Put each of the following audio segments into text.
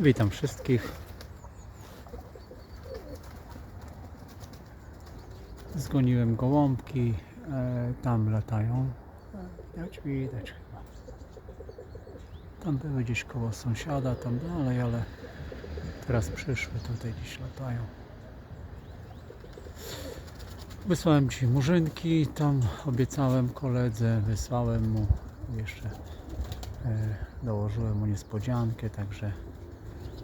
Witam wszystkich. Zgoniłem gołąbki, e, tam latają. Widać, widać chyba. Tam były gdzieś koło sąsiada, tam dalej, ale teraz przyszły, tutaj gdzieś latają. Wysłałem Ci murzynki, tam obiecałem koledze, wysłałem mu jeszcze e, dołożyłem mu niespodziankę, także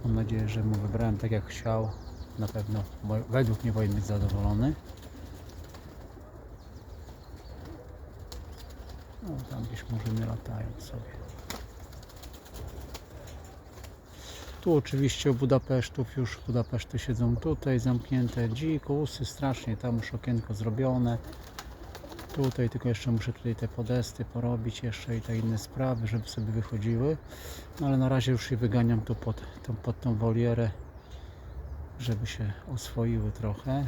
mam nadzieję, że mu wybrałem tak jak chciał. Na pewno według mnie powinien być zadowolony. No tam gdzieś murzyny latają sobie. Tu oczywiście Budapesztów już Budapeszty siedzą tutaj zamknięte dzikusy strasznie, tam już okienko zrobione. Tutaj tylko jeszcze muszę tutaj te podesty porobić jeszcze i te inne sprawy, żeby sobie wychodziły. No ale na razie już je wyganiam tu pod, tą, pod tą wolierę, żeby się oswoiły trochę.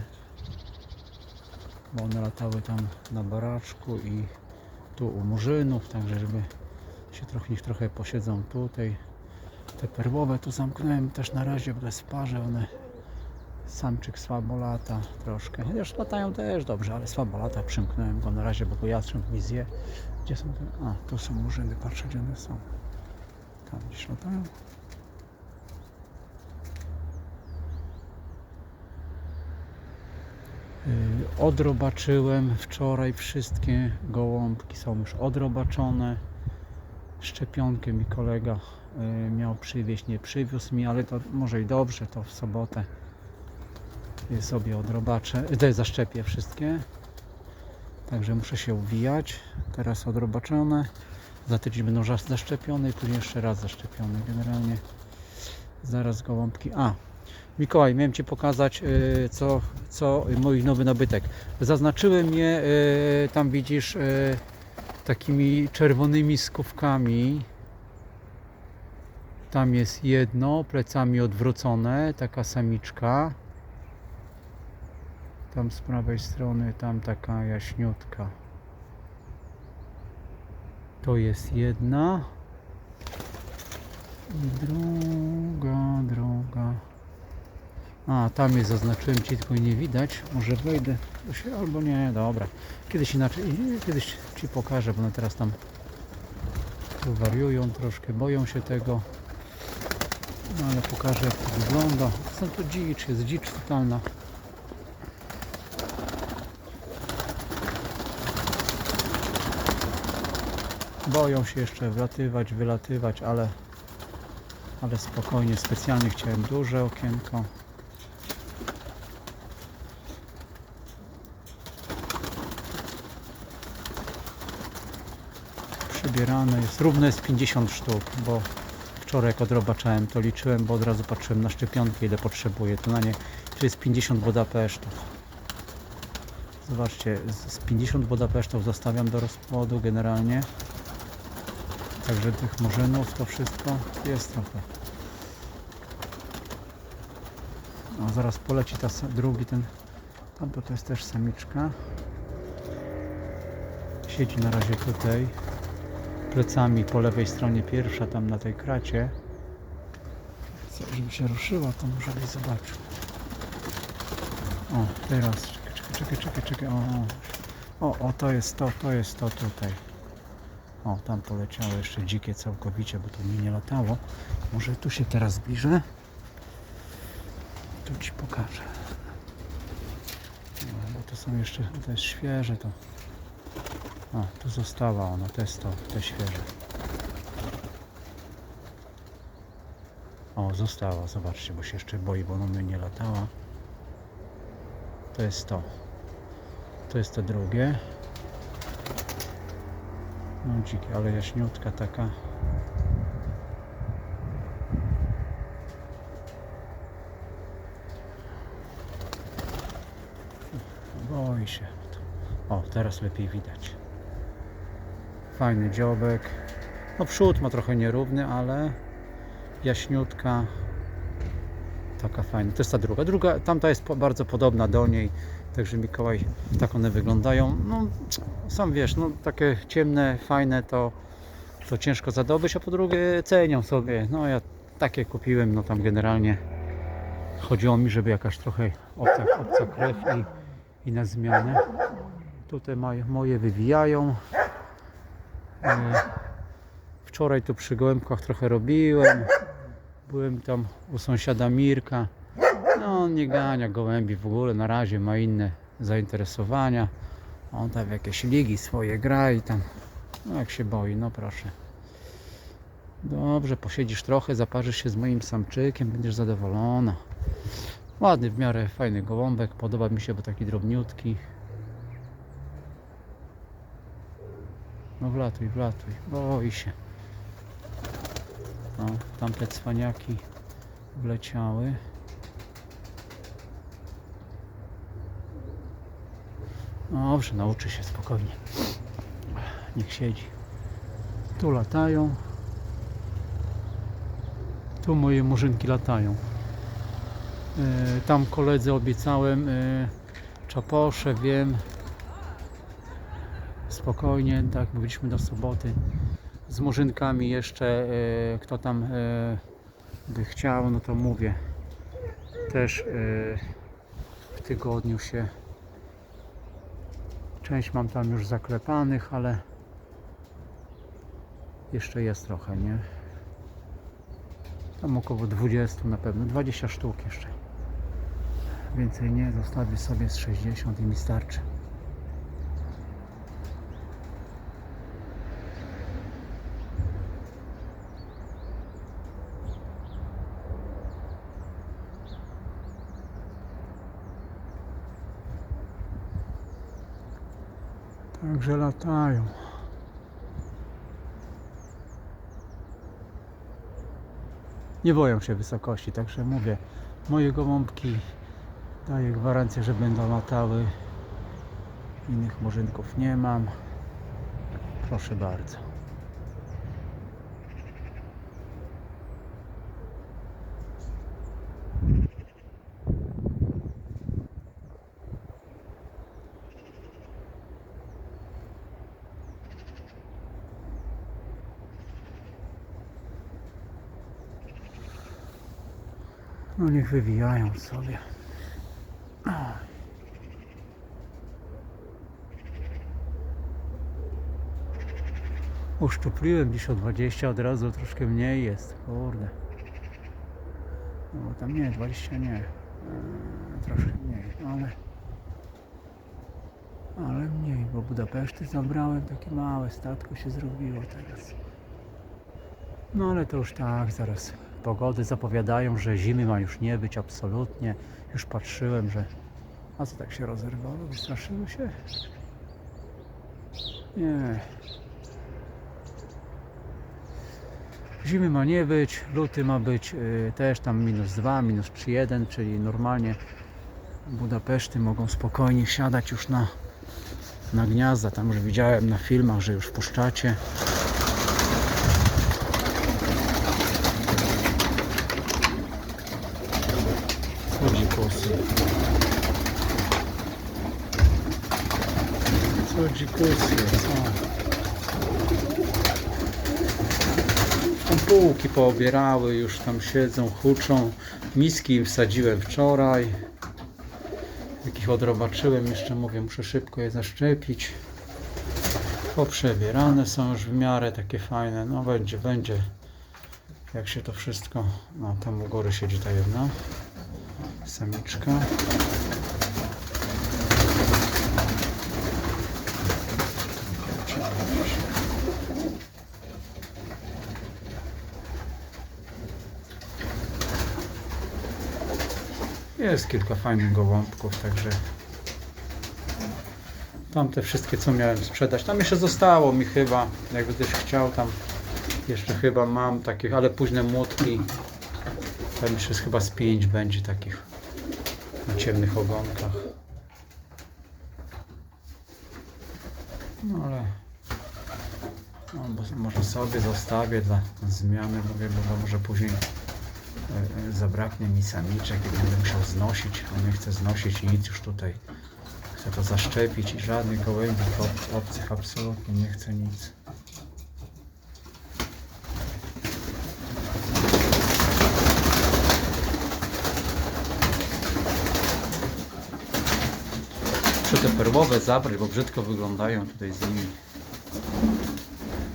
Bo one latały tam na baraczku i tu u murzynów, także żeby się trochę, niech trochę posiedzą tutaj. Te perłowe tu zamknąłem też na razie, bo to jest w parze, one Samczyk słabo lata troszkę. Chociaż latają też dobrze, ale słabo lata. Przymknąłem go na razie, bo go jastrząb mi zje. Gdzie są te? A, tu są murzyny. Patrzę, gdzie one są. Tam gdzieś latają. Yy, Odrobaczyłem wczoraj wszystkie gołąbki są już odrobaczone. Szczepionkę mi kolega yy, miał przywieźć, nie przywiózł mi, ale to może i dobrze, to w sobotę sobie odrobaczę, te zaszczepię wszystkie. Także muszę się uwijać. Teraz odrobaczone. Za tydzień będą zaszczepione i później jeszcze raz zaszczepione. Generalnie zaraz gołąbki. A, Mikołaj, miałem Ci pokazać y, co, co mój nowy nabytek. Zaznaczyłem je, y, tam widzisz, y, takimi czerwonymi skówkami. Tam jest jedno, plecami odwrócone, taka samiczka. Tam z prawej strony, tam taka jaśniutka. To jest jedna. I druga, druga. A, tam jest, zaznaczyłem Ci, tylko nie widać. Może wejdę się, albo nie, dobra. Kiedyś inaczej, kiedyś Ci pokażę, bo one teraz tam tu wariują troszkę, boją się tego. No ale pokażę jak to wygląda. Są to dzicz, jest dzicz totalna. Boją się jeszcze wlatywać, wylatywać, ale, ale spokojnie, specjalnie chciałem duże okienko. Przybierane jest, równo jest 50 sztuk, bo wczoraj jak odrobaczałem to liczyłem, bo od razu patrzyłem na szczepionki ile potrzebuję, to na nie to jest 50 Budapesztów. Zobaczcie, z z 50 Budapesztów zostawiam do rozpłodu generalnie. Także tych murzynów to wszystko jest trochę. No zaraz poleci ta drugi ten. Tamto to jest też samiczka. Siedzi na razie tutaj. Plecami po lewej stronie pierwsza tam na tej kracie. Chcę, żeby się ruszyła, to może byś zobaczył. O, teraz. Czekaj, czekaj, czekaj, czekaj. O. o, o to jest to, to jest to tutaj. O, tam poleciało jeszcze dzikie całkowicie, bo to mi nie latało. Może tu się teraz zbliżę. Tu Ci pokażę. No, bo to są jeszcze, to jest świeże to. O, tu została ona, to jest to, te świeże. O, została, zobaczcie, bo się jeszcze boi, bo ona mnie nie latała. To jest to. To jest to drugie. Dzikie, ale jaśniutka taka. Boi się. O, teraz lepiej widać. Fajny dziobek. No przód ma trochę nierówny, ale jaśniutka. Taka fajna. To jest ta druga. Druga, tamta jest bardzo podobna do niej. Także Mikołaj, tak one wyglądają. No, sam wiesz, no takie ciemne, fajne to, to ciężko zadobyć, a po drugie cenią sobie. No ja takie kupiłem, no tam generalnie chodziło mi, żeby jakaś trochę obca, obca krew i, i na zmianę. Tutaj moje, moje wywijają. E, Wczoraj tu przy gołębkach trochę robiłem. Byłem tam u sąsiada Mirka. No on nie gania gołębi w ogóle, na razie ma inne zainteresowania. On tam w jakieś ligi swoje gra i tam, no jak się boi, no proszę. Dobrze, posiedzisz trochę, zaparzysz się z moim samczykiem, będziesz zadowolona. Ładny, w miarę fajny gołąbek, podoba mi się, bo taki drobniutki. No wlatuj, wlatuj, boi się. No, tamte cwaniaki wleciały. Dobrze, nauczy się spokojnie. Niech siedzi. Tu latają. Tu moje murzynki latają. E, Tam koledze obiecałem e, czaposze, wiem. Spokojnie, tak mówiliśmy do soboty. Z murzynkami jeszcze, e, kto tam e, by chciał, no to mówię. Też e, w tygodniu się Część mam tam już zaklepanych, ale jeszcze jest trochę, nie? Tam około 20 na pewno, 20 sztuk jeszcze. Więcej nie, zostawię sobie z 60 i mi starczy. Także latają. Nie boją się wysokości, także mówię, moje gołąbki daję gwarancję, że będą latały. Innych murzynków nie mam. Proszę bardzo. No niech wywijają sobie. Uszczupliłem dziś o 20, od razu troszkę mniej jest. Kurde. No tam nie, 20 nie. Eee, troszkę mniej, ale ale mniej, bo Budapeszty zabrałem, takie małe statko się zrobiło teraz. No ale to już tak, zaraz pogody zapowiadają, że zimy ma już nie być absolutnie. Już patrzyłem, że... A co tak się rozerwało? Wystraszyło się? Nie. Zimy ma nie być, luty ma być y, też tam minus 2, minus 3,1, czyli normalnie Budapeszty mogą spokojnie siadać już na, na gniazda. Tam już widziałem na filmach, że już wpuszczacie. Dzikusy? Co dzikusy? Co? Tam półki poobierały, już tam siedzą, huczą. Miski im wsadziłem wczoraj. Jakich odrobaczyłem, jeszcze mówię, muszę szybko je zaszczepić. Poprzebierane są już w miarę takie fajne. No będzie, będzie. Jak się to wszystko. No tam u góry siedzi ta jedna samiczka. Jest kilka fajnych gołąbków, także tamte wszystkie co miałem sprzedać. Tam jeszcze zostało mi chyba, jakby ktoś chciał tam jeszcze chyba mam takich, ale późne młotki. Tam jeszcze chyba z pięć będzie takich na ciemnych ogonkach. No ale no, może sobie zostawię dla zmiany, mówię, bo może później e, e, zabraknie mi samiczek i będę musiał znosić, a nie chcę znosić nic już tutaj. Chcę to zaszczepić i żadnych gołębi ob- obcych absolutnie nie chcę nic. Te perłowe zabrać, bo brzydko wyglądają tutaj z nimi.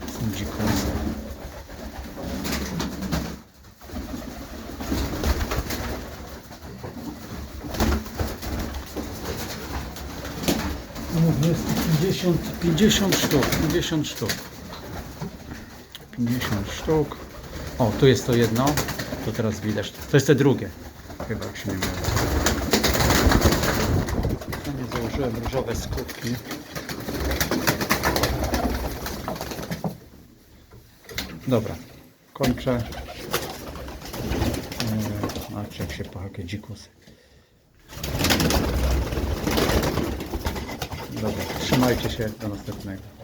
Są dzikusy. No, jest 50, 50 sztuk, 50 sztuk. 50 sztuk. O, tu jest to jedno. To teraz widać. To jest te drugie. Chyba jak się nie mylę. Założyłem różowe skutki. Dobra, kończę. Patrzcie jak się po jakie dzikusy. Dobra, trzymajcie się do następnego.